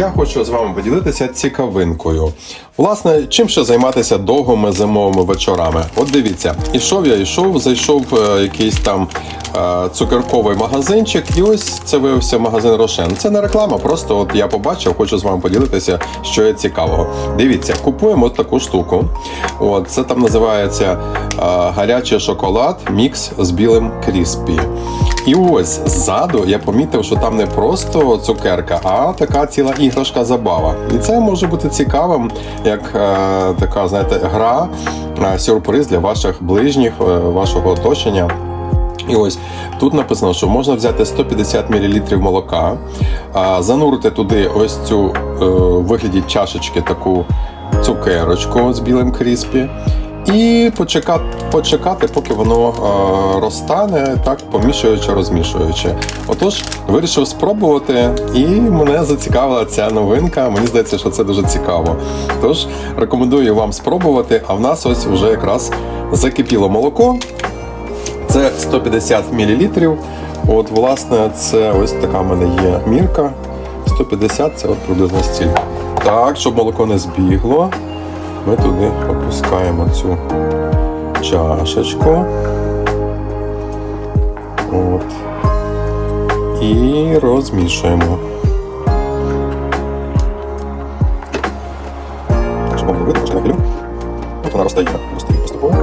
я хочу з вами поділитися цікавинкою. Власне, чим ще займатися довгими зимовими вечорами? От дивіться, ішов я, йшов, зайшов е, якийсь там е, цукерковий магазинчик, і ось це виявився магазин Рошен. Це не реклама, просто от я побачив, хочу з вами поділитися, що є цікавого. Дивіться, купуємо от таку штуку. От це там називається е, гарячий шоколад мікс з білим кріспі. І ось ззаду я помітив, що там не просто цукерка, а така ціла іграшка забава. І це може бути цікавим, як е, така, знаєте, гра, е, сюрприз для ваших ближніх, е, вашого оточення. І ось тут написано, що можна взяти 150 мл молока, а, занурити туди ось цю е, вигляді чашечки таку цукерочку з білим кріспі. І почекати, почекати, поки воно е, розтане, так помішуючи, розмішуючи. Отож, вирішив спробувати, і мене зацікавила ця новинка. Мені здається, що це дуже цікаво. Тож рекомендую вам спробувати. А в нас ось вже якраз закипіло молоко. Це 150 мл. От, власне, це ось така в мене є мірка. 150 це от приблизно стільки. Так, щоб молоко не збігло, ми туди опускаємо цю чашечку. От. І розмішуємо. От вона розтає, розтає поступово.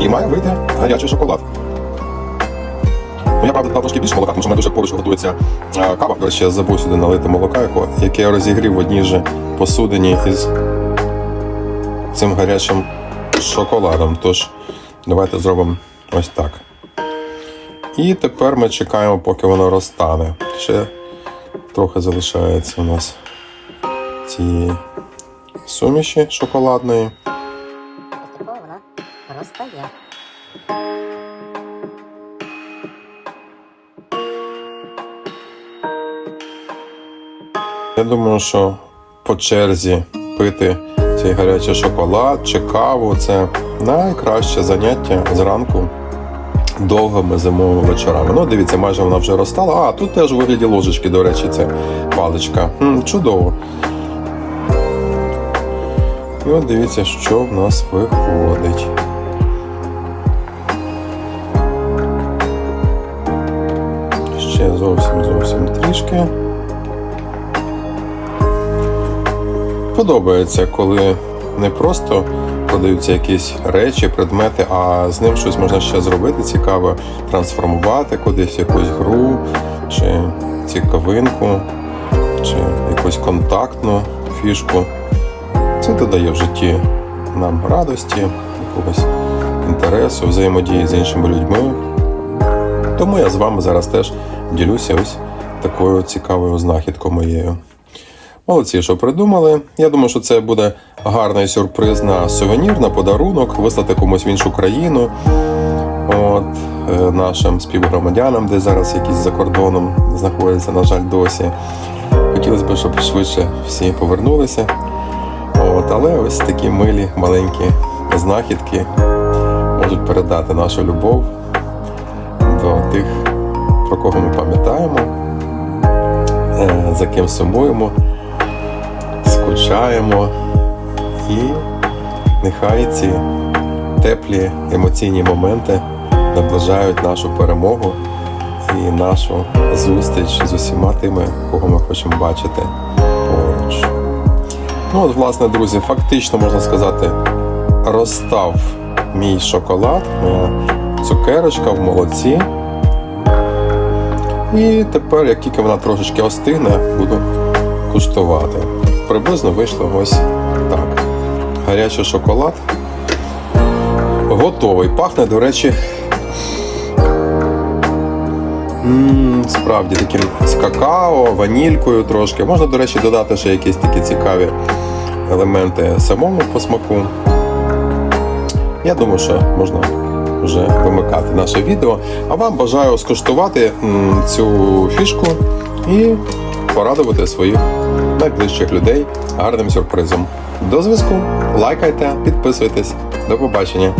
І має вийти гарячий шоколад. Я правда додав трошки більше молока, тому що в мене дуже поруч готується е, кава. До речі, я забув сюди налити молока, яке я розігрів в одній же посудині із цим гарячим шоколадом. Тож, давайте зробимо ось так. І тепер ми чекаємо, поки воно розтане. Ще трохи залишається у нас цієї суміші шоколадної. Я думаю, що по черзі пити цей гарячий шоколад чи каву це найкраще заняття зранку довгими зимовими вечорами. Ну, дивіться, майже вона вже розтала. А, тут теж у вигляді ложечки, до речі, це паличка. Хм, чудово. І от дивіться, що в нас виходить. Ще зовсім зовсім трішки. Подобається, коли не просто продаються якісь речі, предмети, а з ним щось можна ще зробити цікаве, трансформувати кудись якусь гру, чи цікавинку, чи якусь контактну фішку. Це додає в житті нам радості, якогось інтересу, взаємодії з іншими людьми. Тому я з вами зараз теж ділюся ось такою цікавою знахідкою моєю. Молодці, що придумали. Я думаю, що це буде гарний сюрприз на сувенір, на подарунок, вислати комусь в іншу країну. От, е, нашим співгромадянам, де зараз якісь за кордоном знаходяться, на жаль, досі. Хотілося б, щоб швидше всі повернулися. От, але ось такі милі, маленькі знахідки можуть передати нашу любов до тих, про кого ми пам'ятаємо, е, за ким сумуємо скучаємо, і нехай ці теплі емоційні моменти наближають нашу перемогу і нашу зустріч з усіма тими, кого ми хочемо бачити поруч. Ну от, власне, друзі, фактично можна сказати, розстав мій шоколад, моя цукерочка в молоці. І тепер, як тільки вона трошечки остигне, буду куштувати. Приблизно вийшло ось так. Гарячий шоколад. Готовий. Пахне, до речі. Справді таким з какао, ванількою трошки. Можна, до речі, додати ще якісь такі цікаві елементи самому по смаку. Я думаю, що можна вже вимикати наше відео. А вам бажаю скуштувати цю фішку і порадувати своїх найближчих людей гарним сюрпризом. До зв'язку, лайкайте, підписуйтесь. До побачення.